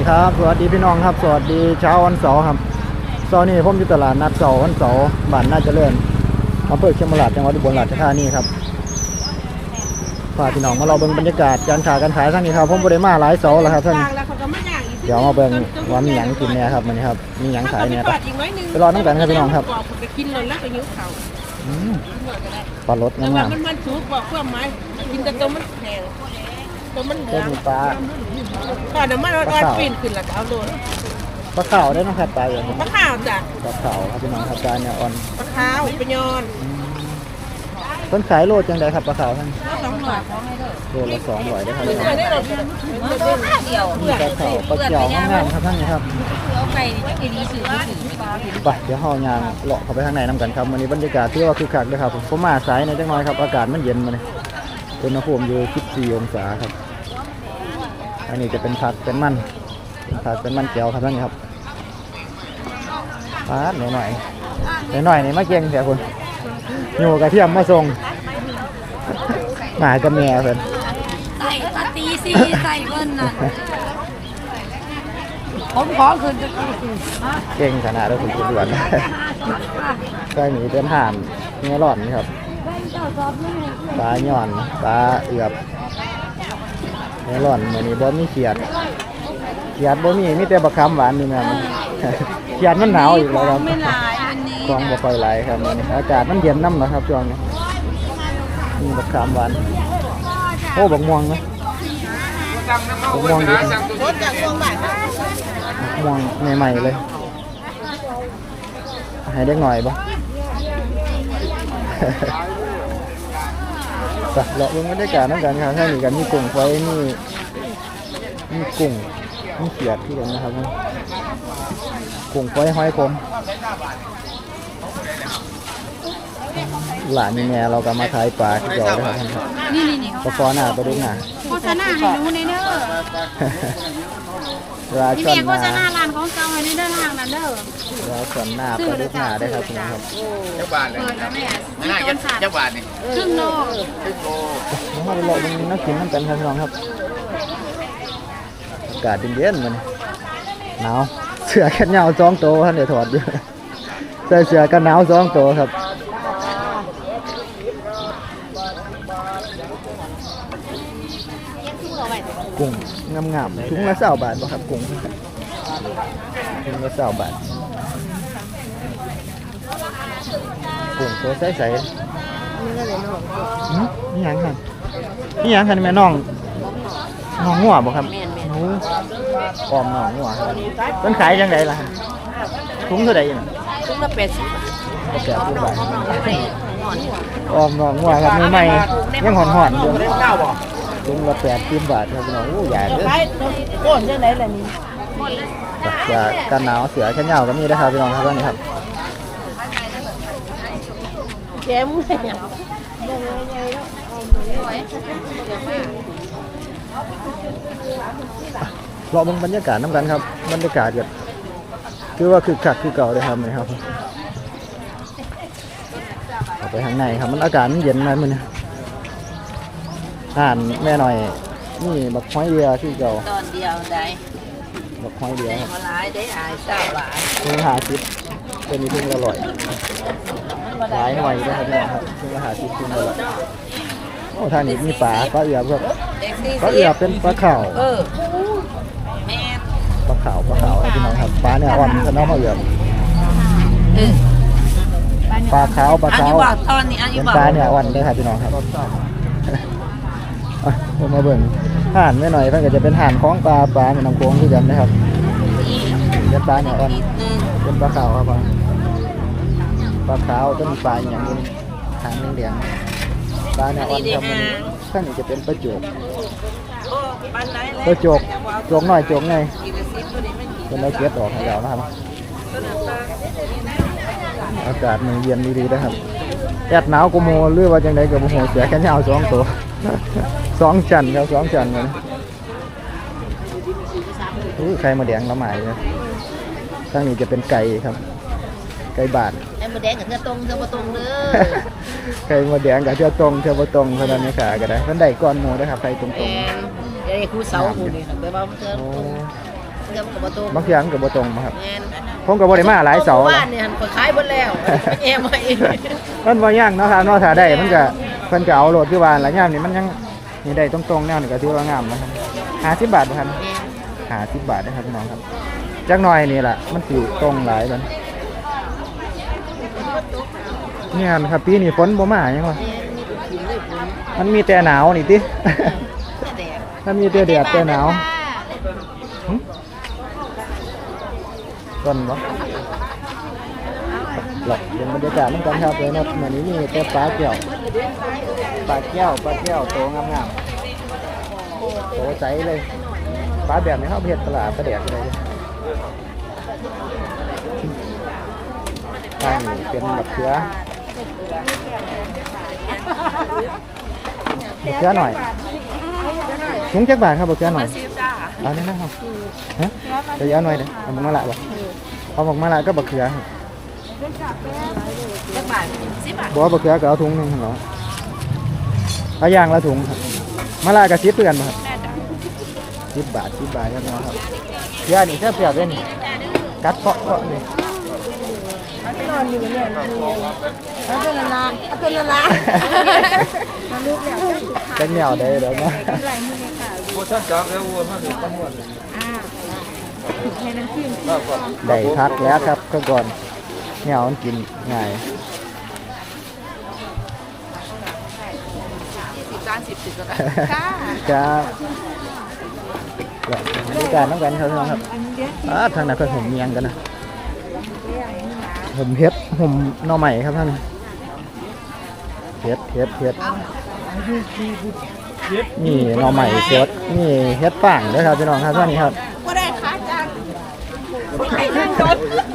ดีครับ สวัสดีพี่น้องครับ สวัสดีเช้าวันเสาร์ครับเสาร์นี้ผมอยู่ตลาดนัดเสาร์วันเสาร์บ้านน่าเจริญอำเภอเชียงราชจังหวัดอุบลราชธานีครับพาพี่น้องมาเราเบิ่งบรรยากาศการขายการขายทั้งนี้ครับผมบริมาหลายเสาร์แล้วครับท่านแล้วเขาก็ไม่อย่างอีกเดี๋ยวมาเบิ่งว่ามีหยังกินเนี่ยครับมันนี้ครับมีหยังขายเนี่ยเปิดอีกน้อยนึงไปรอน้ำกันครับพี่น้องครับบอกผมไปกินเลยแล้วก็ยิ้วเขาอืมปลารสแต่ว่างามมันมันสุกบอกเพื่อไม้กินแต่ตัวมันแห้ง ตัวมันเหๆลืเจ้าองมีปลาตอนน้ำมันอ่อนๆปีนขึ้นแล้วก็เอาโดนปลาขาวได้เนาะครับปลาอย่างนี้มะขาวจ้ะปลาขาวครับพี่น้องครับปลาเนี่ยอ่อนมะขาวปะยอนเพิ่นขายโลจังไดครับปลาขาวท่านสองหน่อยโลละสองร้อยได้อครับไม่ได้หรอกเดียวมีปลาขาวปลาเกี่ยวงามๆครับท่านนี่ครับ เอาไก่นี่จะกินดีสื่อที่สื่อปลาไปเดี๋ยวเฮายางเลาะเข้าไปข้างในน้ำกันครับวันนี้บรรยากาศที่ว่าคึกคักเลยครับผมผมมาสายในอยจังน้อยครับอากาศมันเย็นมาเลย อุณหภูมิอยู่14องศาครับ อันนี้จะเป็นผักเป็นมันเป็นผักเป็นมันแก้วครับท่านนี่ครับปาดหน่อยหน่อยหน่อยๆนี่มาเก่งเสียคุณอยู่กระเทียมมาส่งหมากับแม่เพิ่นใส่ตาตีซีใส่เงินน่ะผมขอคืนจะกี่สิเก่งขนาดเราคุณคุณด่วนใกล้หนีเป็นห่านเนื้อหล่อนนี่ครับเจ้าสอบนี่ ปลาหย่อนปลาเอือบเนื้อหล่อนมื้อนี้บ่มีเขียด เขียดบ่มีมีแต่บักคำหวานนี่แม่มันเขียดมันหนาวอีกแล้วครับไม่หลายวันนี้กองบ่ค่อยไหลครับมื้อนี้อากาศมันเย็นน้ำนะครับช่วงนี้มีบักคำหวานโอ้บักม่วงนะบักม่วงดีรถจากช่วงบ่ายม่วงใหม่ๆเลยให้เด็กหน่อยบ่ ไปเลาะเบิ่งบรรยากาศน้ำกันครับท่านนี่กันมีกุ้งไฟมีมีกุ้งมีเขียดที่กันนะครับกุ้งไฟห้อยคมหลานนี่แม่เราก็มาขายปลาที่เก่าเลยครับท่านครับนี่นี่นี่ปลาคอหน้าปลาดุกหน้าโฆษณาให้ดูในเด้อ ราพี่ช่เมีอยนโฆหษน้าณาร้านของเก่าให้ในเด้อทางนั้นเด้อราช่อนหน้าปลาดุกหน้าได้ครับพี่น้องครับเจ้าบาทเลยเปิดแล้วแม่ไม่น่าจะเจ้าบาทนี่ครึ่งโลขึ้นโลน้องมาไปเลาะเบิ่งนักกินน้ำกันครับพี่น้องครับอากาศเย็นๆมันหนาวเสื้อแขนยาวสองตัวท่านเดี๋ยวถอดอยู่ใส่เสื้อกันหนาวสองตัวครับ กุ้งงามๆถุงละเศร้าบาทบ่ครับกุ้งถุงละเศร้าบาทกุ้งตัวใสๆหืมนี่หยังครับนี่หยังครับนี่แม่น้องน้องงัวบ่ครับโอ้ออมน้องงัวครับเพิ่นขายจังไดล่ะถุงเท่าใดน่ะทุกละเป็ดสิบก็แปดสิบบาท ออมน้องงัวครับใหม่ๆยังหอนๆอยู่เก้าบ่ถุงละแปดสิบบาทครับพี่น้องโอ้ใหญ่เด้อขายโอนจังไหนล่ะนี่เสือกันหนาวเสือแขนยาวก็มีนะครับพี่น้องครับตอนนี้ครับแกมึงเนี่ยรอเบิ่งบรรยากาศน้ำกันครับบรรยากาศก็คือว่าคือคักคือเก่าเลยครับนี่ครับเข้า ไปข้างในครับมันอากาศมันเย็นนะมันอ่านแม่หน่อย นี่บักห้อยเรือที่เก่าตอนเดียวได้บักห้อยเรือครับมาหลายได้อายเศร้าหลายทุ่งหาชิปเป็นมีทุ่งละร้อยหลายหน่อยด้วยครับพี่น้องครับทุ่งละหาชิปทุ่งละร้อยโอ้ทางนี้มีปลาปลาเอือบครับเด็กสี่ปลาสิเอือบเป็นปลาขาวเออแม่ปลาขาวปลาขาวพี่น้องครับปลาเนี่ยอ่อนกันน้องมาเอือบเออ ปลาขาวปลาอันขานี้วบอกตอนนี้อันนี้เป็นบอกปลาเนี่ยอ่อนเลยครับพี่น้องครับอะเรามาเบิ่งห่านไม่หน่อยเพิ่นก็จะเป็นห่านของปลาปลาในน้ำโขงที่กันนะครับเป็นปลาเนี่ยอ่อนนิดนึงเป็นปลาขาวครับผมปลาขาวต้นปลาอย่างนี้หางเหลืองๆปลาเนี่ยอ่อนครับมันข้างนี้จะเป็นปลาโจกโอ้ปันไหนปลาโจกโจกหน่อยโจกไงกินละสิบตัวนี้ไม่กินเป็นเราเก็บออกให้เรานะครับ อากาศมันเย็นดีๆนะครับแอดหนาวกว่าโมหรือว่าจังไดกับโมโหเสียแค่ยาวสองตัวสองชั้นครับสองชั้นเลยอู้ไข่มาแดงละหมายนะข้างนี้จะเป็นไก่ครับ ไก่บาทไอ้มาแดงกับเธอตรงเธอมาตรงเด้อไข่มาแดงกับเชือตรงเชือบ่ตรงเท่านั้นนะขาก็ได้มันได้ก้อนหมูนะครับไข่ตรงแอนไอ้ครูเสาครูนี่แต่ว่าเธอๆโอ้เทื่อมันก็บ่ตรงบางเทื่อมันก็บ่ตรงบ่ครับแม่น ผมก็บ่ได้มาหลายเสาบ้านเนี่ยหันก็ขายหมดแล้วแอมมาเองมันบ่ยากเนาะครับเนาะถ้าได้มันก็เพิ่นก็เอาโหลดคือว่าหลายยามนี่มันยังนี่ได้ตรงๆแนวนี่ก็ถือว่างามนะครับ50บาทบ่ครับแม่น50บาทนะครับพี่น้องครับจักหน่อยนี่ล่ะมันสิตรงหลายมันเนี่ยครับปีนี้ฝนบ่มาหยังวะแม่นมีแต่กินเลยผลมันมีแต่หนาวนี่ติแต่แดดมันมีแต่แดดแต่หนาว ต้นบ่หลอกเดี๋ยวบรรยากาศมันกันครับเลยนะเหมือนนี้มีแต่ปลาแก้วปลาแก้วปลาแก้วโตงามๆโตใสเลยปลาแบบนี้เขาเอาไปเห็ดตลาดประเดียกเลยทางเป็นแบบเชื้อบักเชื้อหน่อยถุงจักบาทครับบักเชื้อหน่อยเอาได้นะครับฮะจะเอาหน่อยเด้อเอาบักมะละบ่ เอาบักมะละก็บักเขือครับจักบาท10บาทบอกว่าบักเขือก็เอาถุงหนึงเหรอเอาอย่างละถุงครับมะละกับชิปเพื่อนบ่ครับสิบบาทสิบบาทครับน้องครับเขือนี่แค่เปรียบเลยนี่กัดเปาะเปาะนี่เอาเป็นละลานเอาเป็นละลานเป็นเหนียวได้เดี๋ยวนะผู้ท่านจับแล้ววัวท่านตำรวจ ได้พักแล้วครับก็ก่อนเหนียวมันกินง่าย10 30 10ก็ได้ครับบรรยากาศน้ำกันครับพี่น้องครับอ่าทางนั้นก็ผมเมียงกันนะผมเพชรผมหน่อใหม่ครับท่านเพชรเพชรเพชรนี่หน่อใหม่สดนี่เฮ็ดป่างเด้วยครับพี่น้องครับท่านนี้ครับบ่ได้ค่าจ้าง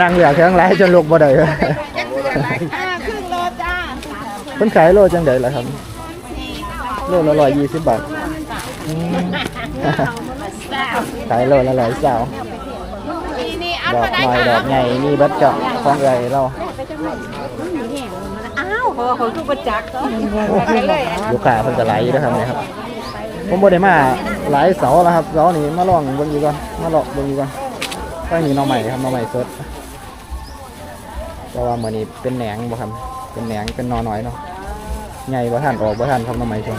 นั่งเหลือเครื่องไรจนลุกบ่ได้เลยจักเดือนละค่าครึ่งโลจ้าเพิ่นขายโลจังไดล่ะครับ โลละร้อยยี่สิบบาทอืมขายโลละร้อยสาวปีนี้เอาดอกเท่าใดไม้ดค่ะอกใหญ่นี่เบัดเจาะของเอ่ยเรา อ้าวพอเขาคือประจักษ์ลูกค้าเพิ่นก็ไหลายอยู่นะครับเนี่ยครับ ผมบ่ได้มาหลายเสาแล้วครับเสานี่มาลองเบิ่งอยู่ก่อนมาลองเบิ่งอยู่ก่อน ก็มีหน่อใหม่ครับหน่อใหม่สดแต่ว่ามื้อนี้เป็นแหนงบ่ครับเป็นแหนงเป็นหนอน้อยเนาะใหญ่บ่ทันออกบ่ทันครับหน่อใหม่ช่วง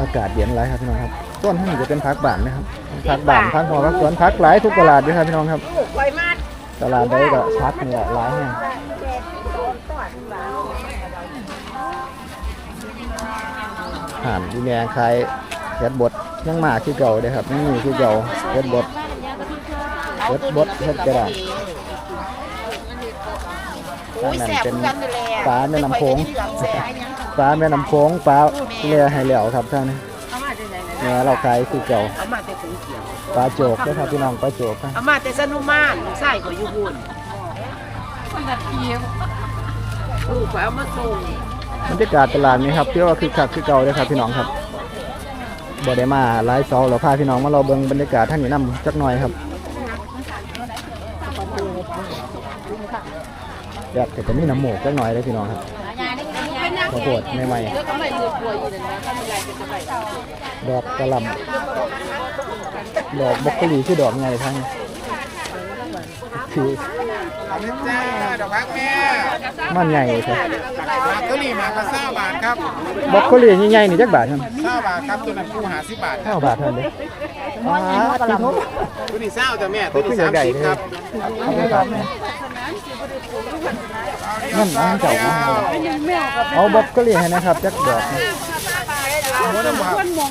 อากาศเย็นหลายครับพี่น้องครับต้นทั้งนี้จะเป็นพักบานนะครับพักบานพักหอพักสวนพักหลายทุกตลาดด้วยครับพี่น้องครับไว้มาตลาดได้ก็พักนี่แหละหลายแห่ง ห่านดีแมงขายเฮ็ดบดยังมาคือเก่าเด้ครับยังมีคือเก่าเฮ็ดบดเฮ็ดบดเฮ็ดกระดาษนกันเลยแหละปลาแม่น้ำโขงปลาแม่น้ำโขงปลาเลียให้เหลียวครับท่านนี้เนี่ยเราขายคือเก่าปลาโจกเด้อครับพี่น้องปลาโจกครับเอามาแต่สนุมานใส่ก็อยู่บุญคนละเทียมลูกไปเอามาส่ง บรรยากาศตลาดนี้ครับเรียกว่าคือคักคือเก่าเด้อครับพี่น้องครับบ่ได้มาหลายเสาเราพาพี่น้องมาเราเบิ่งบรรยากาศท่านนี้นํจักหน่อยครับแบบแต่จะมีน้ำหมูกจักหน่อยเลยพี่น้องครับข้าวโพดใหม่ไม่ลืมป่วยอยู่นั่นนะถ้าไม่ไรเป็นทำไมๆดอกกระหล่ำดอกบรอกโคลีคือดอกไงทั้ง คือเอาเลยจ้าดอกพักแม่มันใหญ่ครับมาเกาหลีมาก็เศร้าบาทครับบรอกโคลีใหญ่ๆนี่จักบาทครับเศร้าบาทครับตัวนั้นผู้หาสิบบาทเท่าบาทเท่านี้อ๋อติดทุบตัวนี้เศร้าจ้ะแม่ตัตัววขึ้นี้นใหสามญ่สิบๆเลยครับเอาไปครับนั่นอันเจ้ามาเอาบล็อกก็เรียกให้นะครับจักดอกนะ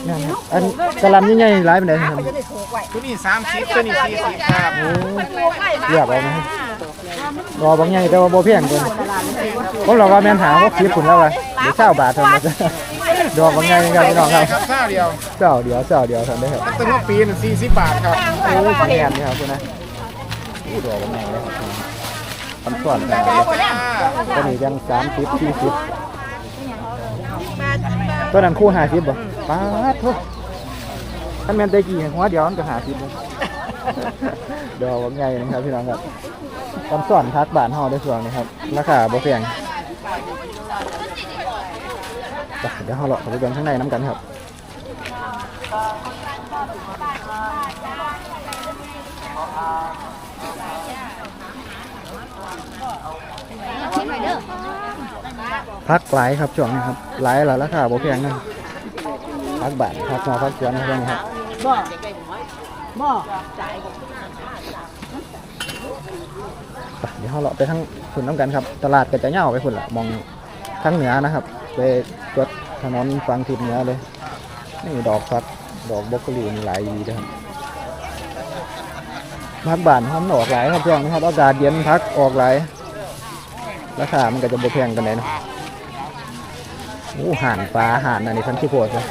นั่นอันกะหลำใหญ่ๆหลายปานใดครับตัวนี้สามสิบตัวนี้สี่สิบครับโอ้เรียบเอาไหมรอบางใหญ่แต่ว่าบ่เพียงเกินผมเราว่าแม่นหาว่าคิดคุณแล้วว่าเดี๋ยวเช้าบาทเท่านั้นดอกบางใหญ่ครับพี่น้องครับครับเศร้าเดียวเจ้าเดียวเจ้าเดียวเท่านั้นครับตั้งแต่ปีนึงสี่สิบบาทครับโอ้ยแม่นนี่ครับคุณนะอู้ดอกบางใหญ่เลยครับคำสอนกันเลยจ้าตัวนี้ยังสามสิบสี่สิบ ตัวนั้นคู่ห้าสิบบ่ป้าดทุกท่านแมนเตกี้หัวเดียวมันก็ห้าสิบดอกว่าไงนะครับพี่น้องครับคำสอนพักบานห่อได้ส่วนนี้ครับ ราคาบ่แพงไปเดี๋ยวเราเลาะเข้าไปกันข้างในน้ำกันครับ พักหลายครับช่วงนี้ครับหลายแล้วราคาบ่แพงนะพักบาทพักหอพักสวนอะไรนี่ครับบ่บ่ไปเดี๋ยวเราเลาะไปทั้งฝุ่นน้ำกันครับ ตลาดก็จะเง่าไปฝุ่นละมองทั้งเหนือนะครับ ไปกดถนนฟังทิศเหนือเลยนี่ดอกฟักดอกบล็อกโคลีมีหลายดีนะครับพักบานหอมออกหลายครับช่วงนี้ครับอากาศเย็นพักออกหลายราคามันก็จะบ่แพงกันเลยเนาะ โอ้ห่านปลาห่านอันนี้พันที่โพดเลย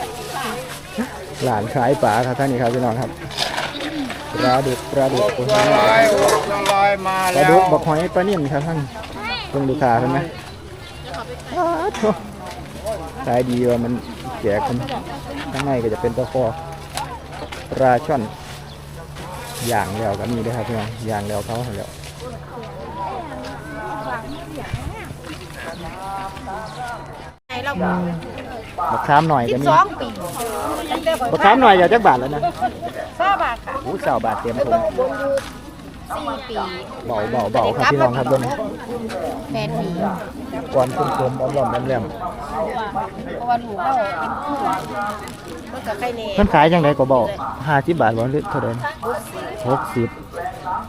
หลานขายปลาครับท่านนี้ครับพี่น้องครับปลาดุกปลาดุกโอ้โหลอยลอยมาปแล้ลาวดุกบักหอยปลานิ่มครับท่านเพิ่งดูขาเห็นไหมอ้าวโถ่ขายดีว่ามันแจกกันข้างในก็จะเป็นตัวคอปลาช่อนย่างแล้วก็มีด้วยครับพี่น้องย่างแล้วเขาให้แล้วไหนเรา บักขามหน่อยก็มีสองปีบักขามหน่อยอย่าจักบาทแล้วนะทราบาทค่ะโอ้เสาบาทเต็มถุงสี่ปีเบาเบาเบาครับพี่น้องครับตัวนี้แปดปีก่อนคุ้มๆอ้อมๆแหลมเพราะว่าลูกเราเป็นผู้มันกับใครเน่ๆเพิ่นขายจังไดก็บอกห้าสิบบาทบ่หรือเท่าไหร่หกสิบ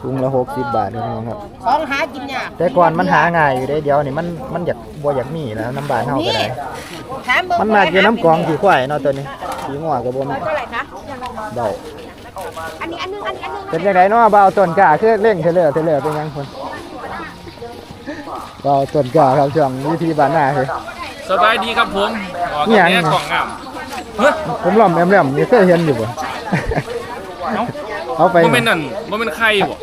ถุงละหกสิบบาทพี่น้องครับ ของหากินยากแต่ก่อนมันหาง่ายอยู่ได้เดียวนี่มันมันอยากบ่อยากมีแล้วน้ำบานเฮาก็ได้ถามเบิ่งมันมากินน้ำกรองขี้ควายเนาะตัวนี้ขี้งัวก็บ่มีเท่าไหร่คะเบาอันนี้อันนึงอันนี้อันนึงเป็นจังไดเนาะเบาต้นกล้าคือเร่งเทเลอร์เทเลอร์เป็นหยังพุ่นเบาต้นกล้าครับช่วงวิธีบ้านหน้าคือสบายดีครับผมออกอิหยังแง่กล่องงามเฮ้ยผมหล่อมแอมๆนี่เคยเห็นอยู่บ่ เอ้าเอาไปโมเมนนั่นโมเมนไข่บ่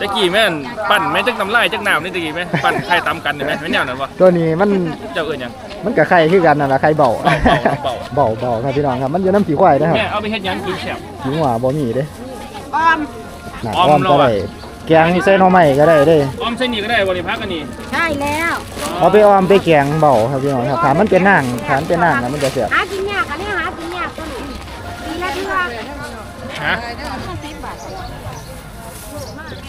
ตะกี้แม่นปั่นแม่จักน้ำลายจักน้ำนี่ตะกี้แม่ปั่นไข่ตามกันนี่แม่แม่นแนวนั้นวะตัวนี้มันเจ้าเอิ้นหยัง มันก็ไข่คือกันนั่นล่ะไข่เบาเบา เบาเบาครับพี่น้องครับมันอยู่น้ำขี้ควายนะครับแม่เอาไปเฮ็ดหยังกินแซ่บ ขี้งัวบ่มีเด้อ้อมหนักอ้อมอ้อมก็แล้วอะได้แกงใส่หน่อไม้ก็ได้เด้ออมเส้นนี่ก็ได้บ่นี่พักกันนี่ใช่แล้วเอาไปออมไปแกงเบาครับพี่น้องครับถามมันเป็นนางถามเป็นนางนะมันจะเสียบหากินยากอันนี้หากินยากตัวนี้ปีละเทื่อ ฮะ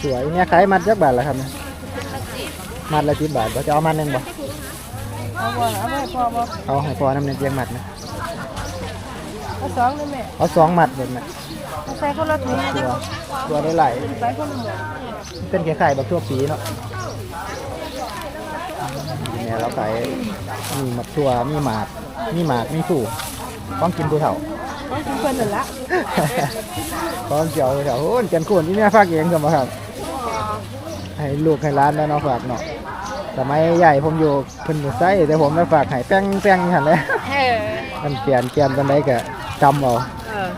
สวยเนี่ยขายมัดจักบาทละครับเนี่ยมัดละสิบบาทบ่จะเอามัดหนึ่งบ่เอาบ่เอาไว้พอบ่เอาให้พอน้ำหนึ่งเพียงมัดนะเอาสองเลยแม่เอาสองมัดเลยนะเอาใส่คนละถุงตัวตัวได้หลายใส่คนละหมดเป็นไข่แบบทั่วปีเนาะเนี่ยเราขายมีหมักทั่วมีหมากมีหมากมีสู่ต้องกินผู้เฒ่าต้องกิน เพิ่นนั่นละต้องเจียวผู้เฒ่าโอ้ยจันขวนที่แม่ฝากเองกันมาครับ ให้ลูกให้ร้านแล้วเนาะฝากเนาะสมัยใหญ่ผมอยู่เพิ่นอยู่ไส้แต่ผมได้ฝากให้แป้งแป้งหันเลยเฮ้มันเปลี่ยนเปลี่ยนกันได้ก็จำเอาเออ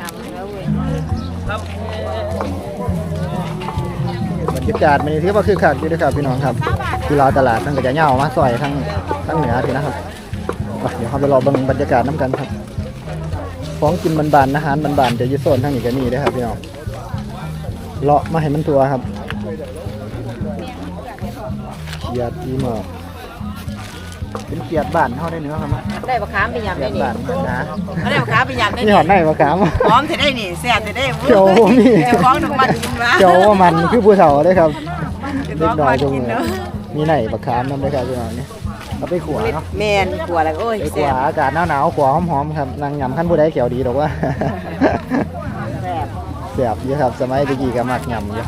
ทำแล้วเว้ยครับบรรยากาศมันนี่ถือว่าคือคักอยู่เด้วยครับพี่น้องครับที่เราตลาดมันก็จะเหงามาซอยทั้งทั้งเหนือทีนะครับไป เดี๋ยวเราไปรอเบิ่งบรรยากาศน้ำกันครับของกินบานๆอาหารบานๆจะอยึดโซนทั้งนี้ก็มีเด้อครับพี่น้องเลาะมาให้มันทัวครับเกียดอีหมอกเป็นเกียดบ้านเฮาได้เนื้อครับได้บะขามไปยำเกีได้ยดนี่บ้านนะเอาได้บะขามไปยำได้นี่นี่หอดในมะขามหอมจะได้นี่แซ่บจะได้เขียวนี่เจ้าของน้ำมันกินวะเจ้าว่ามันคือผู้เฒ่าเลยครับเจ้าเล็ขกองน้อยตรงมากินนี้เนาะมีไหนบักขามน้ำได้ครับพี่น้องนี่ เอาไปขัวเนาะแมนกลัวแล้วโอ้ยไปขัแซ่วบอากาศหนาวๆขัวหอมๆครับนางยำขั้นผู้ใดเขียวดีหรอกว่า แซ่บเสียบเยอะครับสมัยตะกี้ก็มักยำเยอะ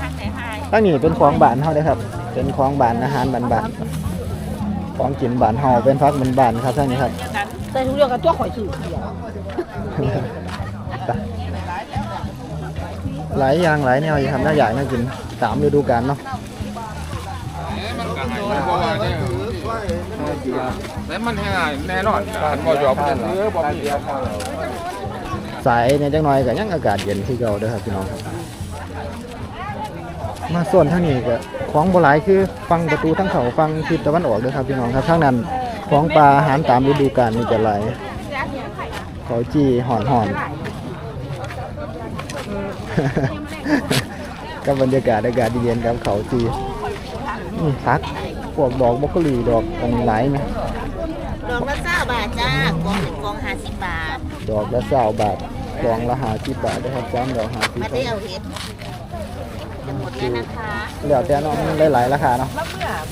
ตั้งนี่เป็นของบ้านเฮาเลยครับ เป็นของบ้านอาหารบ้านๆของกินบ้านเฮาเป็นพักบ้านๆครับท่านนี้ครับ ใส่ทุกเรื่องกับตัวข่อยสื่อเดียวไปหลายอย่างหลายแนวอยู่ครับน่าอยากน่ากินสามฤดูกาลเนาะ แล้วมันให้แน่นอนมันบ่ยอมกันสายเนี่ยจังน้อยก็ยังอากาศเย็นคือเก่าเด้อครับพี่น้องครับ มาส่วนทางนี้ก็ของโบหลายคือฟังประตูทั้งเขาฟังทิศตะวันออกเด้อครับพี่น้องครับทางนั้นของปลาอาหารตามฤดูกาลนี่จะหลายเขาจีห่อนห่อนกับบรรยากาศอากาศดีเย็นครับเขาจีนี่พัก พวกดอกบรอกโคลีดอกอันหลายไหมดอกละบาทจ้ากล่องหนึ่งกล่องห้าสิบบาทดอกละ20บาทกล่องละ50บาทนะครับจานดอกมา50ได้เอาเห็ดจะหมดแล้วนะคะแล้วแต่เนาะมันหลายๆราคาเนาะ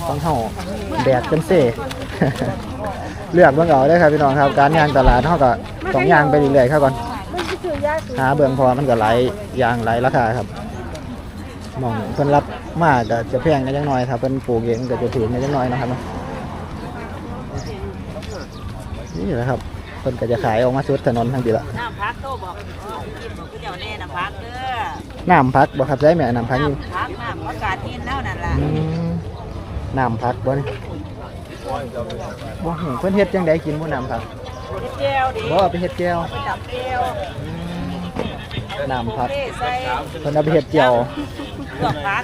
ต้องเฮาแดดเป็นเซ่เลือกเบิ่งเอาเด้อครับพี่น้องครับ การย่างตลาดเฮาก็ต้องย่างไปเรื่อยๆครับก่อนหาเบิ่งเพอมันก็หลายอย่างหลายราคาครับหมองเพิ่นรับ มาก็จะแพงกันจังน้อยครับเพิ่นปลูกเองก็จะถูกกันจังน้อยนะครับเนาะนี่แหละครับเพิ่นก็จะขายออกมาสุดถนนทั้งทีละน้ำพักโตบอกกินบอกกูเจ้าแน่น้ำพักเด้อน้ำพักบ่ครับใช้แม่น้ำพักนี่น้ำพักน้ำอากาศเย็นเท่านั้นล่ะอืมน้ำพักบ่นี่บ่เห็นเพิ่นเฮ็ดจังไดกินบ่น้ำพักเฮ็ดแก้วดิบ่เอาไปเฮ็ดแก้วไปจับแก้วอืม น้ำพักเทใส่เพิ่นเอาไปเฮ็ดแจ่วดอกพัก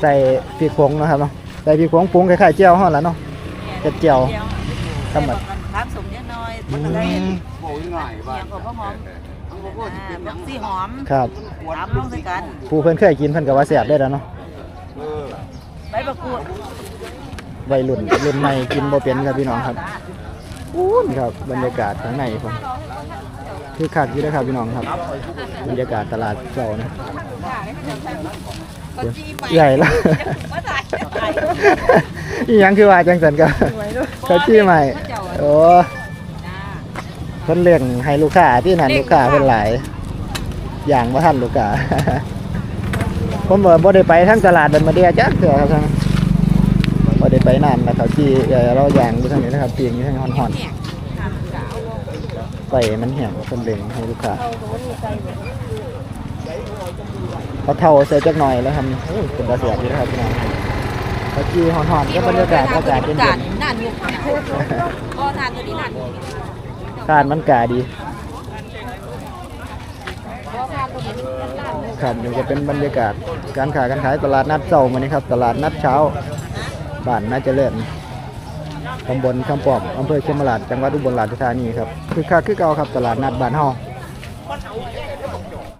ใส่พริกผงเนาะครับเนาะใส่พริกผงปรุงคล้ายๆแจ่วเฮาล่ะเนาะเฮ็ดแจ่วทำแบบพักสมนิดหน่อยอืมันก็ได้มบอกง่ายๆว่าเสียงของพ่อหอมอ่าบักซี่หอมครับตามลงใส่กันผู้เพิ่นเคยกินเพิ่นก็ว่าแซ่บได้แล้วเนาะเออใบประกวดวัยรุ่นรุ่นใหม่กินบ่เป็นครับพี่น้องครับอู้นครับบรรยากาศข้างในพุ่น คือคักอยู่เด้อครับพี่น้องครับบรรยากาศตลาดเจ้านะเดี๋ยวใหญ่ละมาถ่ายถ่ายอีหยังคือว่าจังสันก็เขาจี้ใหม่โอ้เพิ่นเลี้ยงให้ลูกค้าที่นั่นลูกค้าเพิ่นหลายอย่างบ่ทันลูกค้าผมบ่บ่ได้ไปทั้งตลาดเดินมาเดียจักเถื่อครับทั้งบ่ได้ไปนานนะเขาจี้เอ่อเราย่างอยู่ทางนี้นะครับปีงอยู่ทางฮ้อนๆ ไฟมันแห้งเพิ่นเลี้ยงให้ลูกค้าเอาเท่าใส่จักหน่อยแล้วครับโอ้ยเป็นตาเสียบอยู่นะครับพี่น้องเขาจี้ฮ้อนๆก็บรรยากาศอากาศเย็นๆนานอยู่ก็นานอยู่ดีนานอยู่ทานมันกาดีครับนี่จะเป็นบรรยากาศการขายการขายตลาดนัดเช้ามื้อนี้ครับ ตลาดนัดเช้าบ้านนาเจริญ ตำบลคำปอมอำเภอเชียงมลาดจังหวัดอุบลราชธานีครับคือค่าคือเก่าครับตลาดนัดบ้านเฮา